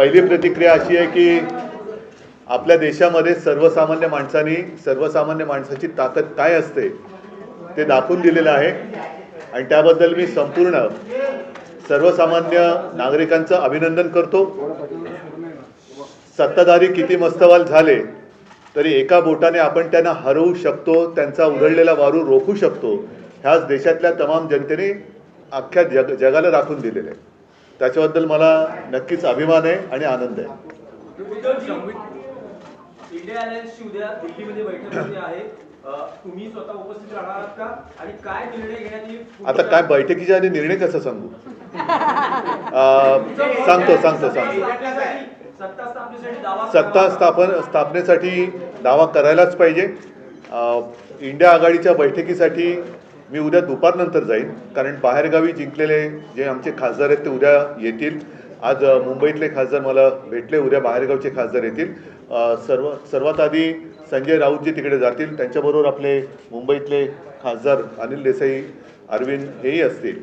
पहिली प्रतिक्रिया अशी आहे की आपल्या देशामध्ये सर्वसामान्य माणसांनी सर्वसामान्य माणसाची ताकद काय असते ते दाखवून दिलेलं आहे. आणि त्याबद्दल मी संपूर्ण सर्वसामान्य नागरिकांचं अभिनंदन करतो. सत्ताधारी किती मस्तवाल झाले तरी एका बोटाने आपण त्यांना हरवू शकतो त्यांचा उधळलेला वारू रोखू शकतो. ह्याच देशातल्या तमाम जनतेने अख्ख्या जग जगाला दाखवून दिलेलं आहे. त्याच्याबद्दल मला नक्कीच अभिमान आहे आणि आनंद आहे. आता काय बैठकीच्या आधी निर्णय कसा सांगू? सांगतो सांगतो सांगतो. सत्ता. स्थापन स्थापनेसाठी दावा करायलाच पाहिजे. इंडिया आघाडीच्या बैठकीसाठी मी उद्या दुपारनंतर जाईन. कारण बाहेरगावी जिंकलेले जे आमचे खासदार आहेत ते उद्या येतील. आज मुंबईतले खासदार मला भेटले. उद्या बाहेरगावचे खासदार येतील. सर्व सर्वात आधी संजय राऊत जे तिकडे जातील. त्यांच्याबरोबर आपले मुंबईतले खासदार अनिल देसाई अरविंद हेही असतील.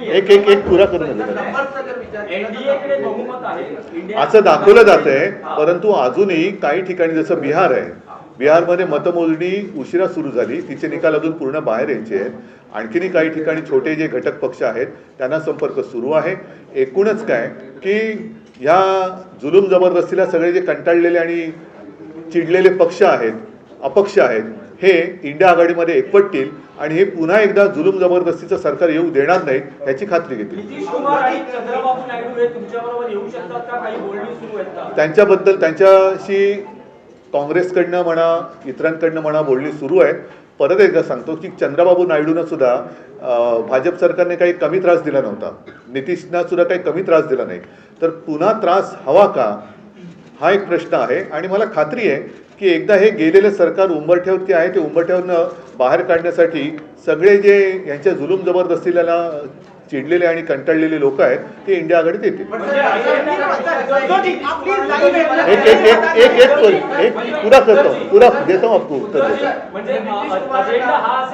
एक एक एक पुरा करून असं दाखवलं जात आहे परंतु अजूनही काही ठिकाणी जसं बिहार आहे बिहारमध्ये मतमोजणी उशिरा सुरू झाली. तिचे निकाल अजून पूर्ण बाहेर यायचे आहेत. आणखीनही काही ठिकाणी छोटे जे घटक पक्ष आहेत त्यांना संपर्क सुरू आहे. एकूणच काय की ह्या जुलूम जबरदस्तीला सगळे जे कंटाळलेले आणि चिडलेले पक्ष आहेत अपक्ष आहेत हे इंडिया आघाडीमध्ये एकवटतील आणि हे पुन्हा एकदा जुलूम जबरदस्तीचं सरकार येऊ देणार नाहीत ह्याची खात्री घेतील. हे त्यांच्याबद्दल त्यांच्याशी काँग्रेसकडनं म्हणा इतरांकडनं म्हणा बोलणी सुरू आहेत. परत एकदा सांगतो की चंद्रबाबू नायडूनं सुद्धा भाजप सरकारने काही कमी त्रास दिला नव्हता. नितीशना सुद्धा काही कमी त्रास दिला नाही. तर पुन्हा त्रास हवा का? हा एक प्रश्न आहे. आणि मला खात्री आहे की एकदा हे गेलेलं सरकार उंबरठ्यावरती आहे ते उंबरठ्यावरनं बाहेर काढण्यासाठी सगळे जे यांच्या जुलूम जबरदस्तीला चिडलेले आणि कंटाळलेले लोक आहेत ते इंडिया आघाडीत येतील. एक एक एक एक एक एक पुरा करतो. पुरा देतो आपको उत्तर देतो. म्हणजे हा हा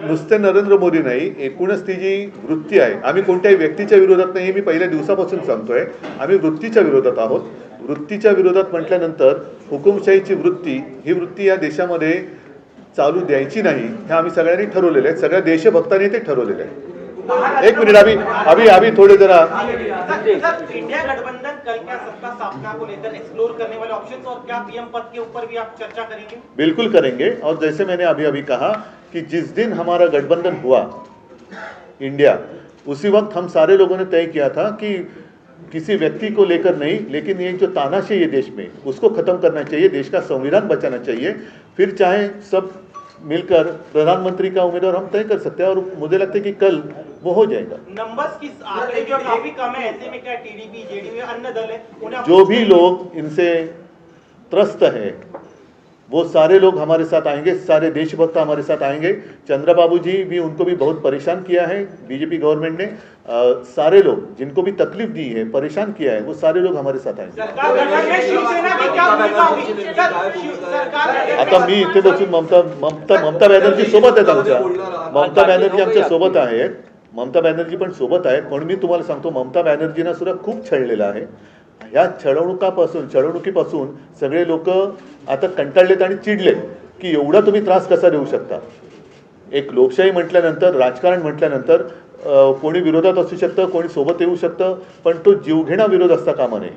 नुसते नरेंद्र मोदी नाही एकूणच ती जी वृत्ती आहे आम्ही कोणत्याही व्यक्तीच्या विरोधात नाही हे मी पहिल्या दिवसापासून सांगतोय. आम्ही वृत्तीच्या विरोधात आहोत. वृत्तीच्या विरोधात म्हटल्यानंतर हुकुमशाहीची वृत्ती ही वृत्ती या देशामध्ये चालू द्यायची नाही हे आम्ही सगळ्यांनी ठरवलेलं आहे सगळ्या देशभक्तांनी ते ठरवलेलं आहे एक मिनिट अभी अभी अभी थोड़े जरा इंडिया गठबंधन कल क्या सत्ता स्थापना को लेकर एक्सप्लोर करने वाले ऑप्शंस और क्या पीएम पद के ऊपर भी आप चर्चा करेंगे? बिल्कुल करेंगे। और जैसे मैंने अभी अभी कहा कि जिस दिन हमारा गठबंधन हुआ इंडिया उसी वक्त हम सारे लोगों ने तय किया था कि किसी व्यक्ति को लेकर नहीं लेकिन ये जो तानाशाही है देश में उसको खत्म करना चाहिए देश का संविधान बचाना चाहिए। फिर चाहे सब मिलकर प्रधानमंत्री का उम्मीदवार हम तय कर सकते हैं और मुझे लगता है कि कल वो हो जाएगा। नंबर्स की जो काफ़ी कम है ऐसे में क्या टीडीपी जेडीयू अन्य दल है जो भी लोग इनसे त्रस्त है वो सारे लोग हमारे साथ आएँगे सारे देशभक्त हमारे साथ आएँगे। चंद्रबाबू जी भी उनको भी बहुत परेशान किया है बीजेपी गवर्नमेंट ने। अ, सारे लोग जिनको भी तकलीफ़ दी है परेशान किया है वो सारे लोग हमारे साथ आएँगे। आता में- इथे बसून ममता ममता ममता बॅनर्जी सोबत आहेत आमच्या। ममता बॅनर्जी आमच्या सोबत आहेत. ममता बॅनर्जी पण सोबत आहेत. म्हणून मी तुम्हाला सांगतो ममता बॅनर्जीना सुद्धा खूप छळलेलं आहे. ह्या छळवणुकापासून छळवणुकीपासून सगळे लोक आता कंटाळलेत आणि चिडलेत की एवढा तुम्ही त्रास कसा देऊ शकता? एक लोकशाही म्हटल्यानंतर राजकारण म्हटल्यानंतर कोणी विरोधात असू शकतं कोणी सोबत येऊ शकतं पण तो जीवघेणा विरोध असता कामा नये.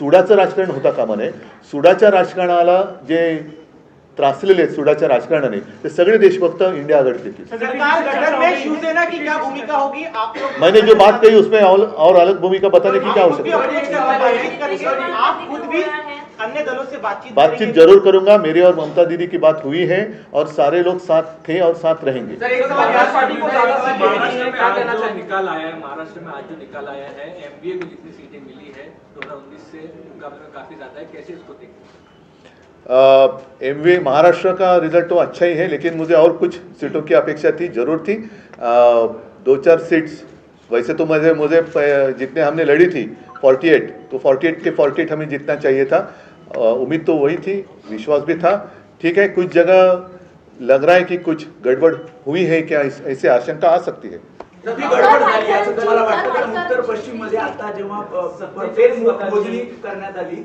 सुडाचं राजकारण होता कामा नये. सुडाच्या राजकारणाला जे त्रासलेले आहेत सूडाच्या राजकारणाने. ते सगळे देशभक्त इंडिया आघाडी देतील सरकार गठन में शिवसेना की क्या भूमिका होगी? आप लोग मैंने जो बात कही उसमें और, और अलग भूमिका बताने की क्या आप खुद भी आवश्यकता है? अपने स्तर पर बातचीत करेंगे आप खुद भी अन्य दलों से बातचीत बातचीत करेंगे? जरूर करूंगा। मेरी और ममता दीदी की बात हुई है और सारे लोग साथ थे और साथ रहेंगे। सर एक सवाल समाजवादी पार्टी को ज्यादा सीटें मिली महाराष्ट्र हैं, में क्या आज कहना जो चाहेंगे? निकाल आया है महाराष्ट्र में आज जो निकाल आया है एमबीए को जितनी सीटें मिली है 2019 से मुकाबले में काफी ज्यादा है। कैसे इसको देखते हैं? एम वी महाराष्ट्र का रिजल्ट तो अच्छा ही है लेकिन मुझे और कुछ सीटों की अपेक्षा थी जरूर थी। दो चार सीट्स वैसे तो मुझे मुझे जितने हमने लड़ी थी 48 तो 48 के 48 हमें जितना चाहिए था। उम्मीद तो वही थी विश्वास भी था। ठीक है कुछ जगह लग रहा है कि कुछ गड़बड़ हुई है क्या ऐसे आशंका आ सकती है। गडबड झाली उत्तर पश्चिममध्ये आता जेव्हा मोजणी करण्यात आली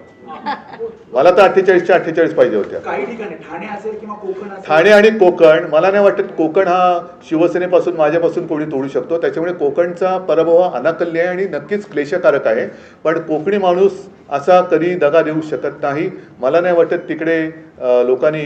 मला तर अठ्ठेचाळीसच्या अठ्ठेचाळीस पाहिजे होत्या. काही ठिकाणी ठाणे असेल किंवा कोकण असेल? ठाणे आणि कोकण मला नाही वाटत कोकण हा शिवसेनेपासून माझ्यापासून कोणी तोडू शकतो. त्याच्यामुळे कोकणचा पराभव हा अनाकल्य आहे आणि नक्कीच क्लेशकारक आहे. पण कोकणी माणूस असा कधी दगा देऊ शकत नाही. मला नाही वाटत तिकडे लोकांनी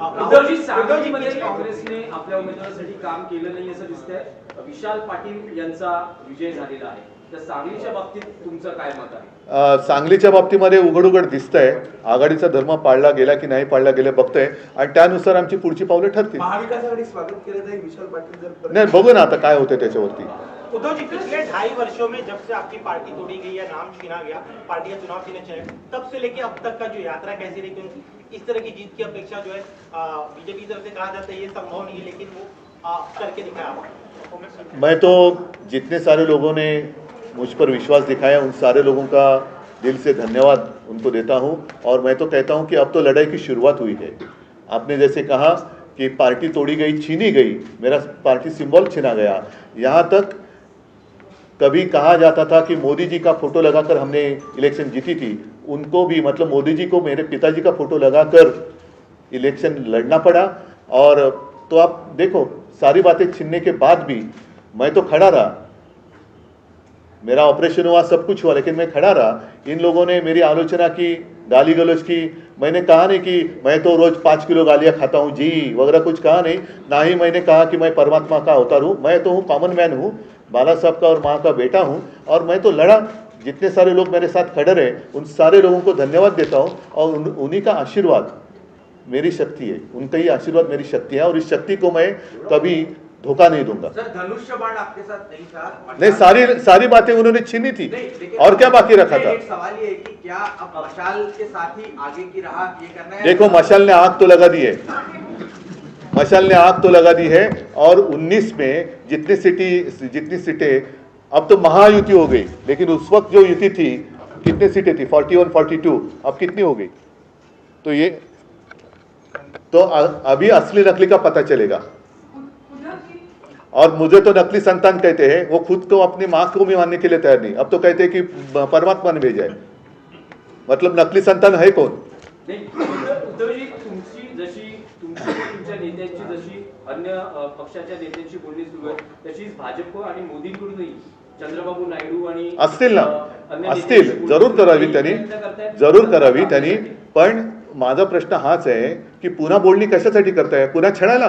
उद्धवजी सांगलीमध्ये काँग्रेसने आपल्या उमेदवारासाठी काम केलं नाही असं दिसतंय. विशाल पाटील यांचा विजय झालेला आहे. तर सांगलीच्या बाबतीत तुमचं काय मत आहे? सांगलीच्या बाबतीमध्ये उघड उघड दिसतंय. आघाडीचा धर्म पाळला गेला की नाही पाळला गेला बघतोय. आणि त्यानुसार आमची पुढची पावलं ठरतील. महाविकास आघाडी स्वागत केलं जाईल विशाल पाटील जर परत- नाही बघू ना आता काय होतं त्याच्यावरती. उद्धव जी पिछले ढाई वर्षों में जब से आपकी पार्टी तोड़ी गई या नाम छीना गया पार्टी का चुनाव तब से लेके अब तक का जो यात्रा कैसी रही इस तरह की जीत की अपेक्षा जो है बीजेपी की तरफ़ से कहा जाता है, ये संभव नहीं है, लेकिन वो करके दिखाया मैं तो जितने सारे लोगों ने मुझ पर विश्वास दिखाया, उन सारे लोगों का दिल से धन्यवाद उनको देता हूँ। और मैं तो कहता हूँ कि अब तो लड़ाई की शुरुआत हुई है। आपने जैसे कहा कि पार्टी तोड़ी गई, छीनी गई, मेरा पार्टी सिंबल छीना गया। यहाँ तक कभी कहा जाता था कि मोदी जी का फ़ोटो लगाकर हमने इलेक्शन जीती थी। उनको भी मतलब मोदी जी को मेरे पिताजी का फ़ोटो लगाकर इलेक्शन लड़ना पड़ा। और तो आप देखो, सारी बातें छीनने के बाद भी मैं तो खड़ा रहा। मेरा ऑपरेशन हुआ, सब कुछ हुआ, लेकिन मैं खड़ा रहा। इन लोगों ने मेरी आलोचना की गाली गलोच की। मैंने कहा नहीं कि मैं तो रोज पाँच किलो गालियाँ खाता हूँ, जी, वगैरह कुछ कहा नहीं। ना ही मैंने कहा कि मैं परमात्मा का अवतार हूँ। मैं तो हूँ कॉमन मैन हूँ। बाला साहब का और माँ का बेटा हूँ और मैं तो लड़ा। जितने सारे लोग मेरे साथ खड़े रहे उन सारे लोगों को धन्यवाद देता हूँ और उन, उन्हीं का आशीर्वाद मेरी शक्ति है। उनका ही आशीर्वाद मेरी शक्ति है और इस शक्ति को मैं कभी धोखा नहीं दूँगा। सर धनुष्य बाण आपके साथ नहीं था नहीं सारी सारी बातें उन्होंने छीनी थी। और क्या बाकी रखा था? एक सवाल ये है कि क्या अब मशाल के साथ ही आगे की राह ये करना है? देखो मशाल ने आग तो लगा दी है। मशाल ने आग तो लगा दी है और 19 में जितनी सिटी, जितनी सीटें, अब तो महायुति हो गई, लेकिन उस वक्त जो युति थी, कितनी सीटें थी? 41 42 अब कितनी हो गई? तो ये तो अभी असली नकली का पता चलेगा। और मुझे तो नकली संतान कहते हैं, वो खुद को अपनी माँ को भी मानने के लिए तैयार नहीं। अब तो कहते हैं कि परमात्मा ने भेजा है। मतलब नकली संतान है कौन? नाही तुमची जशी तुमची तुमच्या नेत्यांची जशी अन्य पक्षाच्या नेत्यांची बोलणी सुरू आहे तशीच भाजप आणि मोदींकडूनही चंद्रबाबू नायडू आणि असतील ना. असतील. जरूर करावी त्यांनी. जरूर करावी त्यांनी. पण माझा प्रश्न हाच आहे की पुन्हा बोलणी कशासाठी करताय? पुन्हा छळायला?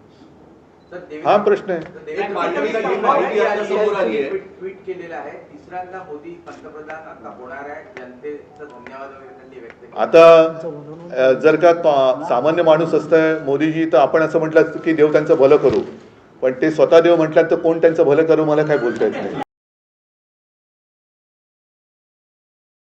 हा प्रश्न आहे. तर. ट्विट केलेलं तिसऱ्यांदा मोदी पंतप्रधान आता होणार आहे. जनतेचं धन्यवाद आता जर का सामान्य माणूस असतं मोदीजी तर आपण असं म्हटलं असतं की देव त्यांचं भलं करू. पण ते स्वतः देव म्हटल्यानंतर कोण त्यांचं भलं करू मला काय बोलता येत नाही.